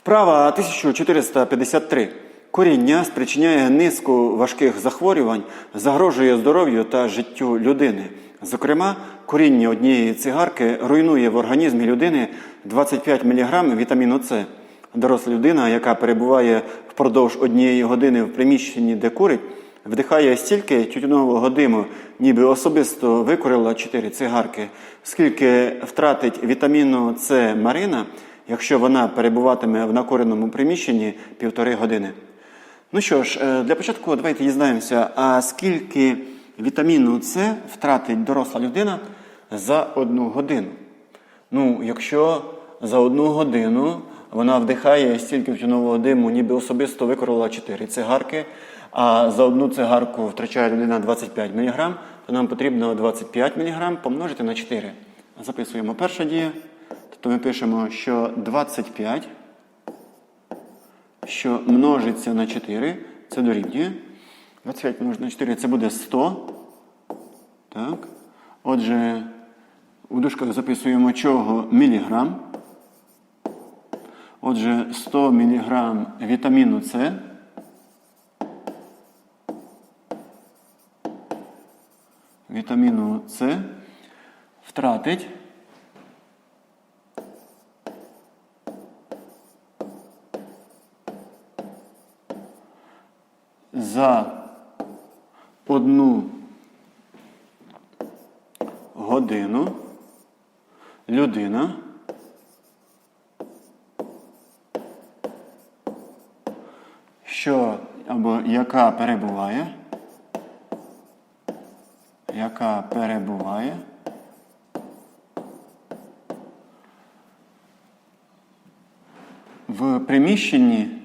Вправа 1453. Коріння спричиняє низку важких захворювань, загрожує здоров'ю та життю людини. Зокрема, коріння однієї цигарки руйнує в організмі людини 25 мг вітаміну С. Доросла людина, яка перебуває впродовж однієї години в приміщенні, де курить, вдихає стільки тютюнового диму, ніби особисто викурила 4 цигарки, скільки втратить вітаміну С Марина, якщо вона перебуватиме в накуреному приміщенні півтори години. Ну що ж, е, для початку давайте дізнаємося, а скільки вітаміну С втратить доросла людина за одну годину. Ну, якщо за одну годину вона вдихає стільки тютюнового диму, ніби особисто викорила 4 цигарки, а за одну цигарку втрачає людина 25 мг, то нам потрібно 25 мг помножити на 4. Записуємо перша дія. Тобто ми пишемо, що 25, що множиться на 4, це дорівнює. 25 помножити на 4 це буде 100. Так. Отже, у дужках записуємо чого міліграм. Отже, 100 мг вітаміну С. Вітаміну С втратить за одну годину людина що або яка перебуває, яка перебуває в приміщенні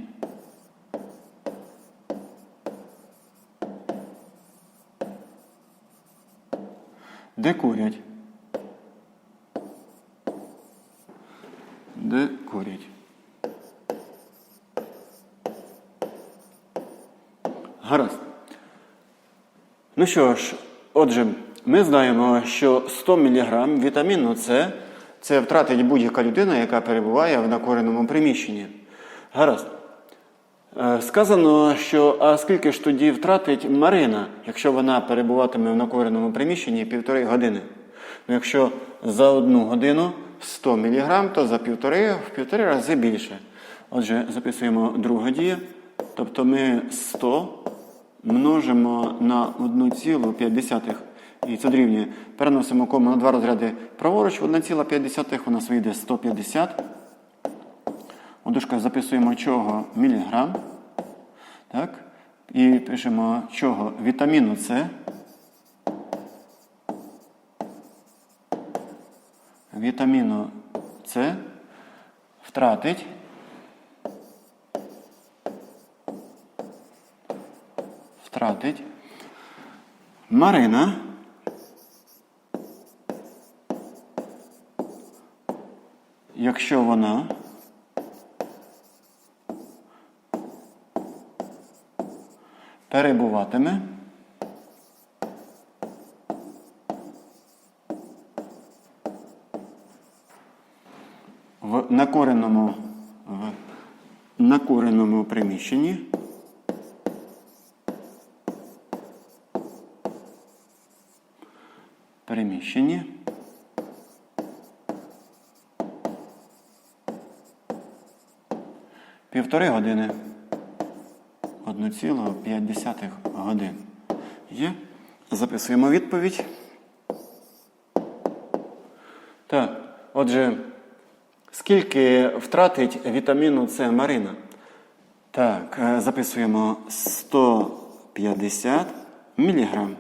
де курять. Де курять. Гаразд. Ну що ж, отже, ми знаємо, що 100 мг вітаміну С це втратить будь-яка людина, яка перебуває в накореному приміщенні. Гаразд. Е, Сказано, що а скільки ж тоді втратить Марина, якщо вона перебуватиме в накореному приміщенні півтори години? Ну, якщо за одну годину 100 мг, то за півтори в півтори рази більше. Отже, записуємо друга дія. Тобто ми 100 множимо на 1,5. І це дорівнює. Переносимо кому на два розряди праворуч, 1,5 у нас вийде 150. У дужках записуємо чого міліграм. Так? І пишемо чого вітаміну С. Вітаміну С втратить. Втратить. Марина. Якщо вона перебуватиме в накореному, в накореному приміщенні. Приміщенні. Півтори години. 1,5 годин. Є. Записуємо відповідь. Так, отже, скільки втратить вітаміну С Марина? Так, е, записуємо 150 міліграм.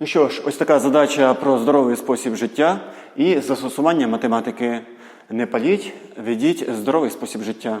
Ну що ж, ось така задача про здоровий спосіб життя і застосування математики. Не паліть, ведіть здоровий спосіб життя.